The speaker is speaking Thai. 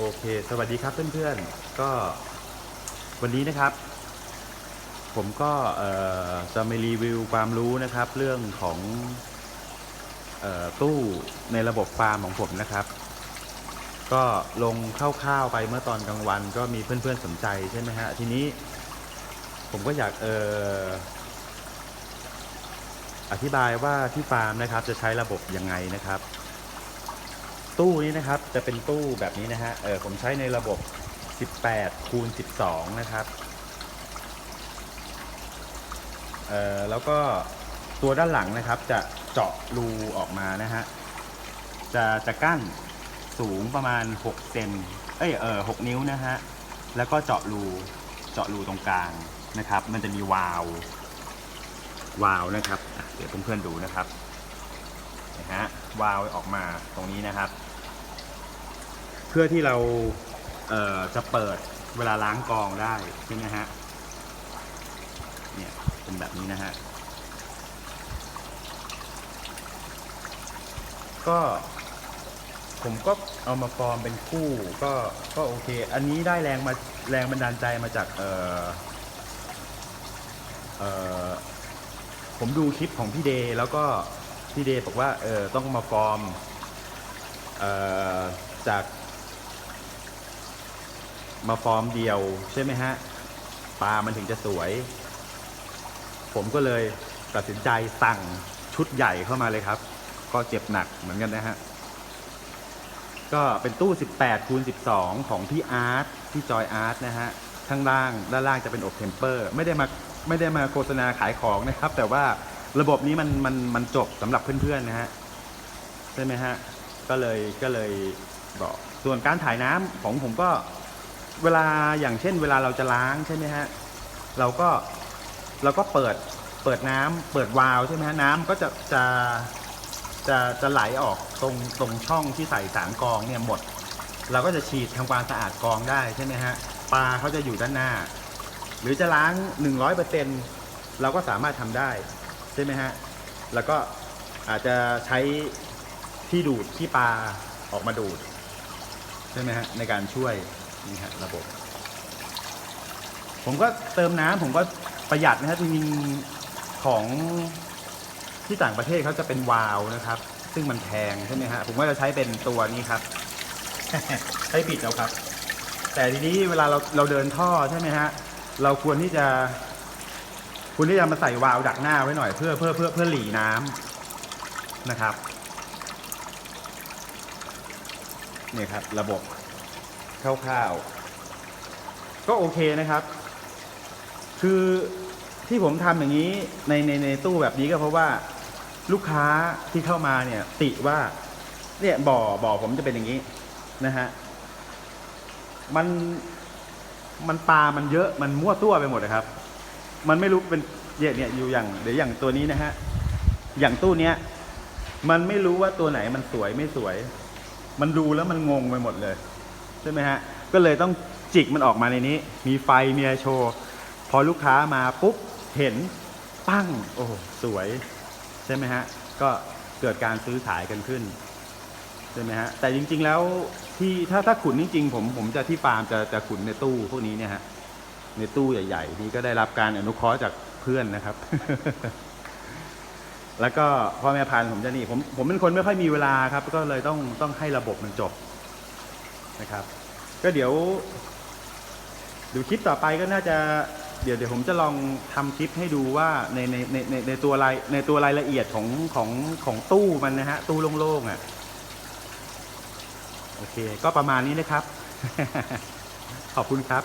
โอเค สวัสดีครับเพื่อนๆ ก็วันนี้นะครับ ผมก็จะมารีวิวความรู้นะครับ เรื่องของออตู้ในระบบฟาร์มของผมนะครับ ก็ลงคร่าวๆไปเมื่อตอนกลางวัน ก็มีเพื่อนๆสนใจใช่ไหมฮะ ทีนี้ผมก็อยากอออธิบายว่าที่ฟาร์มนะครับ จะใช้ระบบยังไงนะครับ ตู้นี้นะครับจะเป็นตู้แบบนี้นะฮะเออผมใช้ในระบบ 18 คูณ 12 นะครับเออแล้วก็ตัวด้านหลังนะครับจะเจาะรูออกมานะฮะจะจะกั้นสูงประมาณ 6 เซนเอ้ยเออ6นิ้วนะฮะแล้วก็เจาะรูเจาะรูตรงกลางนะครับ มันจะมีวาล์ววาล์วนะครับ เดี๋ยวเพื่อนๆดูนะครับนะฮะ วาล์วออกมาตรงนี้นะครับ เพื่อที่เราเจะเปิดเวลาล้างกองได้ใช่ไหมฮะเนี่ยเป็นแบบนี้นะฮะก็ผมก็เอามาฟอร์มเป็นคู่ก็ก็โอเค อันนี้ได้แรงมาแรงบันดาลใจมาจากเออเออผมดูคลิปของพี่เดย์แล้วก็ พี่เดย์บอกว่าเออต้องมาฟอร์มเอ่อจาก มาฟอร์มเดียวใช่ไหมฮะปลามันถึงจะสวย ผมก็เลยตัดสินใจสั่งชุดใหญ่เข้ามาเลยครับ ก็เจ็บหนักเหมือนกันนะฮะ ก็เป็นตู้ 18คูณ12 ของพี่อาร์ตพี่จอยอาร์ตนะฮะ ข้างล่างด้านล่างจะเป็นอบเทมเปอร์ ไม่ได้มาไม่ได้มาโฆษณาขายของนะครับ แต่ว่า ระบบนี้มันมันมันจบสำหรับเพื่อนๆนะฮะใช่ไหมฮะก็เลยก็เลยบอกส่วนการถ่ายน้ำของผมก็เวลาอย่างเช่น เวลาเราจะล้างใช่ไหมฮะเราก็เราก็เปิดเปิดน้ำเปิดวาล์วใช่ไหมฮะน้ำก็จะจะจะจะไหลออกตรงตรงช่องที่ใส่สารกองเนี่ยหมด เราก็จะฉีดทำความสะอาดกองได้ใช่ไหมฮะปลาเขาจะอยู่ด้านหน้า หรือจะล้าง 100%เราก็สามารถทำได้ ใช่ไหมฮะ แล้วก็อาจจะใช้ที่ดูดที่ปลาออกมาดูด ใช่ไหมฮะ ในการช่วยนี่ฮะระบบ ผมก็เติมน้ำผมก็ประหยัดนะฮะจริงๆของที่ต่างประเทศเขาจะเป็นวาล์วนะครับ ซึ่งมันแพงใช่ไหมฮะ ผมก็จะใช้เป็นตัวนี้ครับ ใช้บิดเอาครับ แต่ทีนี้เวลาเราเราเดินท่อใช่ไหมฮะ เราควรที่จะ ควรที่จะมาใส่วาล์วดักหน้าไว้หน่อยเพื่อเพื่อเพื่อเพื่อหลีน้ำนะครับนี่ครับ ระบบคร่าวๆก็โอเคนะครับ คือที่ผมทำอย่างนี้ในในในตู้แบบนี้ก็เพราะว่าลูกค้าที่เข้ามาเนี่ย ติว่าเนี่ยบ่อบ่อผมจะเป็นอย่างนี้นะฮะมันมันปลามันเยอะมันมั่วตัวไปหมดนะครับ มันไม่รู้เป็นเนี่ยเนี่ยอยู่อย่างเดี๋ยวอย่างตัวนี้นะฮะ อย่างตู้เนี้ย มันไม่รู้ว่าตัวไหนมันสวยไม่สวย มันดูแล้วมันงงไปหมดเลย ใช่ไหมฮะ ก็เลยต้องจิกมันออกมาในนี้ มีไฟมีไอโชว์พอลูกค้ามาปุ๊บเห็นปั้ง โอ้สวย ใช่ไหมฮะ ก็เกิดการซื้อขายกันขึ้นใช่ไหมฮะ แต่จริง ๆ แล้วที่ถ้าถ้าขุนจริงๆผมผมจะที่ฟาร์มจะจะขุนในตู้พวกนี้เนี่ยฮะ ในตู้ใหญ่ ๆ นี่ก็ได้รับการอนุเคราะห์จากเพื่อนนะครับ แล้วก็พ่อแม่พันธุ์ผมจะนี่ผมผมเป็นคนไม่ค่อยมีเวลาครับ ก็เลยต้องต้องให้ระบบมันจบนะครับ ก็เดี๋ยวดูคลิปต่อไปก็น่าจะเดี๋ยวเดี๋ยวผมจะลองทำคลิปให้ดูว่าในในในในในตัวรายในตัวรายละเอียดของของของตู้มันนะฮะ ตู้โล่งๆอะโอเค ก็ประมาณนี้นะครับ ขอบคุณครับ